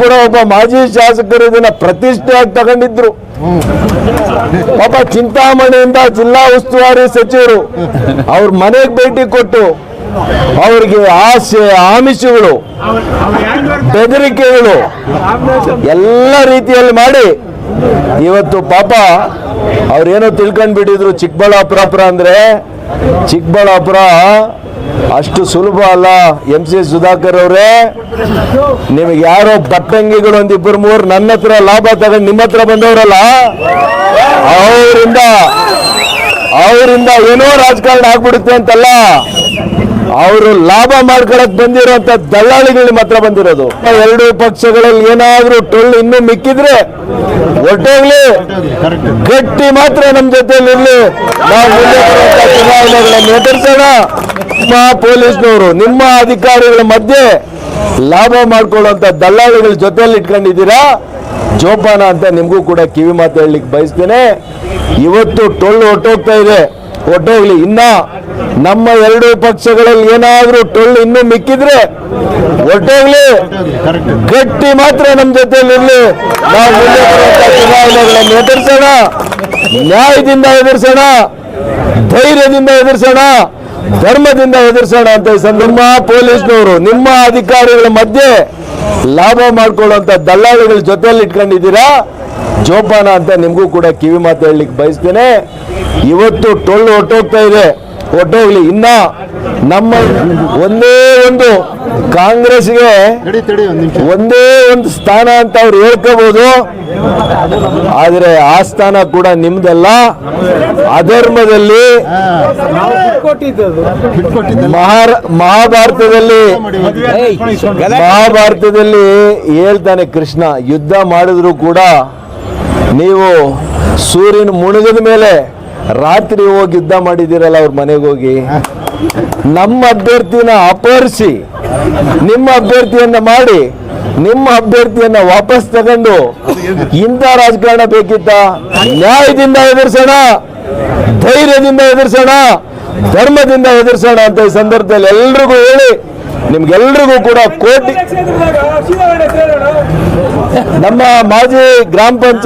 ಕೂಡ ಒಬ್ಬ ಮಾಜಿ ಶಾಸಕರು ಇದನ್ನ ಪ್ರತಿಷ್ಠೆಯಾಗಿ ತಗೊಂಡಿದ್ರು. ಪಾಪ ಚಿಂತಾಮಣಿಯಿಂದ ಜಿಲ್ಲಾ ಉಸ್ತುವಾರಿ ಸಚಿವರು ಅವ್ರ ಮನೆಗೆ ಭೇಟಿ ಕೊಟ್ಟು ಅವ್ರಿಗೆ ಆಸೆ, ಆಮಿಷಗಳು, ಬೆದರಿಕೆಗಳು ಎಲ್ಲ ರೀತಿಯಲ್ಲಿ ಮಾಡಿ ಇವತ್ತು ಪಾಪ ಅವ್ರೇನೋ ತಿಳ್ಕೊಂಡ್ಬಿಟ್ಟಿದ್ರು ಚಿಕ್ಕಬಳ್ಳಾಪುರ ಅಂದ್ರೆ ಚಿಕ್ಕಬಳ್ಳಾಪುರ ಅಷ್ಟು ಸುಲಭ ಅಲ್ಲ. ಎಂ ಸಿ ಸುಧಾಕರ್ ಅವರೇ, ನಿಮಗೆ ಯಾರೋ ಬಟ್ಟಂಗಿಗಳು ಒಂದು ಇಬ್ಬರು ಮೂರು ನನ್ನ ಹತ್ರ ಲಾಭ ತಗೊಂಡು ನಿಮ್ಮ ಹತ್ರ ಬಂದವರಲ್ಲ? ಅವರಿಂದ ಅವರಿಂದ ಏನೋ ರಾಜಕಾರಣ ಆಗ್ಬಿಡುತ್ತೆ ಅಂತಲ್ಲ. ಅವರು ಲಾಭ ಮಾಡ್ಕೊಳಕ್ ಬಂದಿರುವಂತ ದಲ್ಲಾಳಿಗಳು ನಿಮ್ಮ ಹತ್ರ ಬಂದಿರೋದು. ಎರಡು ಪಕ್ಷಗಳಲ್ಲಿ ಏನಾದ್ರೂ ಟೊಳ್ಳು ಇನ್ನೂ ಮಿಕ್ಕಿದ್ರೆ ಒಟ್ಟೋಗ್ಲಿ. ಗಟ್ಟಿ ಮಾತ್ರ ನಮ್ ಜೊತೆಲಿ ಇರ್ಲಿ ನಾವು ಚುನಾವಣೆಗಳನ್ನು ಎದುರಿಸೋಣ. ನಿಮ್ಮ ಪೊಲೀಸ್ನವರು, ನಿಮ್ಮ ಅಧಿಕಾರಿಗಳ ಮಧ್ಯೆ ಲಾಭ ಮಾಡ್ಕೊಳ್ಳುವಂತ ದಲ್ಲಾಳಿಗಳ ಜೊತೆಯಲ್ಲಿ ಇಟ್ಕೊಂಡಿದ್ದೀರಾ? ಜೋಪಾನ ಅಂತ ನಿಮಗೂ ಕೂಡ ಕಿವಿ ಮಾತು ಹೇಳಲಿಕ್ಕೆ ಬಯಸ್ತೇನೆ. ಇವತ್ತು ಟೊಳ್ಳು ಹೊಟ್ಟೋಗ್ತಾ ಇದೆ. ಒಟ್ಟೋಗ್ಲಿ ಇನ್ನ ನಮ್ಮ ಎರಡು ಪಕ್ಷಗಳಲ್ಲಿ ಏನಾದರೂ ಟೊಳ್ಳು ಇನ್ನೂ ಮಿಕ್ಕಿದ್ರೆ ಹೊಟ್ಟೋಗ್ಲಿ. ಗಟ್ಟಿ ಮಾತ್ರ ನಮ್ಮ ಜೊತೆಯಲ್ಲಿ ಇರಲಿ. ನಾವು ಚುನಾವಣೆಗಳನ್ನು ಎದುರಿಸೋಣ. ನ್ಯಾಯದಿಂದ ಎದುರಿಸೋಣ. ಧೈರ್ಯದಿಂದ ಎದುರಿಸೋಣ. ಧರ್ಮದಿಂದ ಎದುರಿಸೋಣ ಅಂತ ನಿಮ್ಮ ಪೊಲೀಸ್ನವರು, ನಿಮ್ಮ ಅಧಿಕಾರಿಗಳ ಮಧ್ಯೆ ಲಾಭ ಮಾಡ್ಕೊಳ್ಳುವಂತ ದಲ್ಲಾಳಿಗಳ ಜೊತೆಯಲ್ಲಿ ಇಟ್ಕೊಂಡಿದ್ದೀರಾ? ಜೋಪಾನ ಅಂತ ನಿಮಗೂ ಕೂಡ ಕಿವಿ ಮಾತು ಹೇಳಲಿಕ್ಕೆ ಬಯಸ್ತೇನೆ. ಇವತ್ತು ಟೊಳ್ಳು ಹೊಟ್ಟೋಗ್ತಾ ಇದೆ. ಹೊಟ್ಟೋಗ್ಲಿ ಇನ್ನ ನಮ್ಮ ಒಂದೇ ಒಂದು ಕಾಂಗ್ರೆಸ್ಗೆ ಒಂದ್ ಒಂದೇ ಸ್ಥಾನ ಅಂತ ಅವ್ರು ಹೇಳ್ಕೋಬಹುದು ಆದ್ರೆ ಆ ಸ್ಥಾನ ಕೂಡ ನಿಮ್ದಲ್ಲ. ಅಧರ್ಮದಲ್ಲಿ ಮಹಾಭಾರತದಲ್ಲಿ ಮಹಾಭಾರತದಲ್ಲಿ ಹೇಳ್ತಾನೆ ಕೃಷ್ಣ ಯುದ್ಧ ಮಾಡಿದ್ರು ಕೂಡ ನೀವು ಸೂರ್ಯನ ಮುಳುಗದ ಮೇಲೆ ರಾತ್ರಿ ಹೋಗಿ ಯುದ್ಧ ಮಾಡಿದ್ದೀರಲ್ಲ ಅವ್ರ ಮನೆಗೆ ಹೋಗಿ? ನಮ್ಮ ಅಭ್ಯರ್ಥಿನ ಅಪಹರಿಸಿ, ನಿಮ್ಮ ಅಭ್ಯರ್ಥಿಯನ್ನ ಮಾಡಿ, ನಿಮ್ಮ ಅಭ್ಯರ್ಥಿಯನ್ನ ವಾಪಸ್ ತಗೊಂಡು ಇಂಥ ರಾಜಕಾರಣ ಬೇಕಿತ್ತ? ನ್ಯಾಯದಿಂದ ಎದುರಿಸೋಣ, ಧೈರ್ಯದಿಂದ ಎದುರಿಸೋಣ, ಧರ್ಮದಿಂದ ಎದುರಿಸೋಣ ಅಂತ ಈ ಸಂದರ್ಭದಲ್ಲಿ ಎಲ್ರಿಗೂ ಹೇಳಿ, ನಿಮ್ಗೆಲ್ರಿಗೂ ಕೂಡ ಕೋಟಿ ನಮ್ಮ ಮಾಜಿ ಗ್ರಾಮ ಪಂಚಾಯತ್